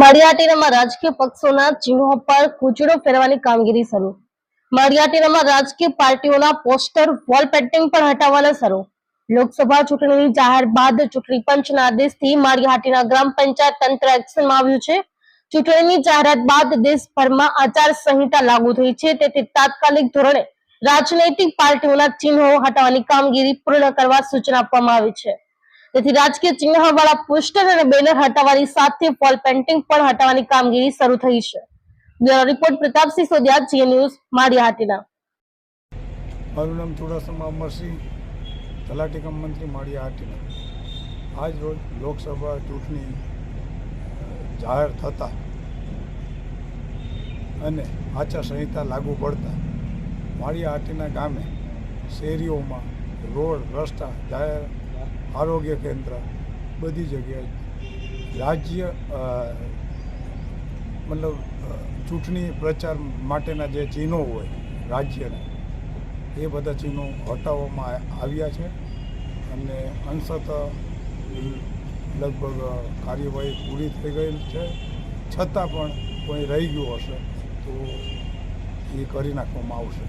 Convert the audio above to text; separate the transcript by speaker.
Speaker 1: માળિયાટીનામાં રાજકીય પક્ષોના ચિહ્નો પર કૂચડો ફેરવાની કામગીરી શરૂ. માળિયાટીનામાં રાજકીય પાર્ટીઓના પોસ્ટર, વોલ પેન્ટિંગ પણ હટાવવાના શરૂ. લોકસભા ચૂંટણીની જાહેર બાદ ચૂંટણી પંચના આદેશથી માળિયાહાટીના ગ્રામ પંચાયત તંત્ર એક્શનમાં આવ્યું છે. ચૂંટણીની જાહેરાત બાદ દેશભરમાં આચાર સંહિતા લાગુ થઈ છે, તેથી તાત્કાલિક ધોરણે રાજનૈતિક પાર્ટીઓના ચિહ્નો હટાવવાની કામગીરી પૂર્ણ કરવા સૂચના આપવામાં આવી છે. તેથી રાજકીય ચિહ્નવાળા પોસ્ટર અને બેનર હટાવવાની સાથે વોલ પેન્ટિંગ પણ હટાવવાની કામગીરી શરૂ થઈ છે. રિપોર્ટ પ્રતાપસિંહ સોદિયા જીએ ન્યૂઝ માળિયાહાટીના.
Speaker 2: મારું નામ ચુડાસમા અમરસિંહ, તલાટી મંત્રી માળિયા હાટીના આજ રોજ લોકસભા ચૂંટણી જાહેર થતા અને આચારસંહિતા લાગુ પડતા માળિયા હાટીના ગામે શેરીઓમાં રોડ રસ્તા જાહેર આરોગ્ય કેન્દ્ર, બધી જગ્યાએ રાજ્ય મતલબ ચૂંટણી પ્રચાર માટેના જે ચિહ્નો હોય રાજ્યના, એ બધા ચિહ્નો હટાવવામાં આવ્યા છે. અને અંશત, લગભગ કાર્યવાહી પૂરી થઈ ગઈ છે. છતાં પણ કોઈ રહી ગયું હશે તો એ કરી નાખવામાં આવશે.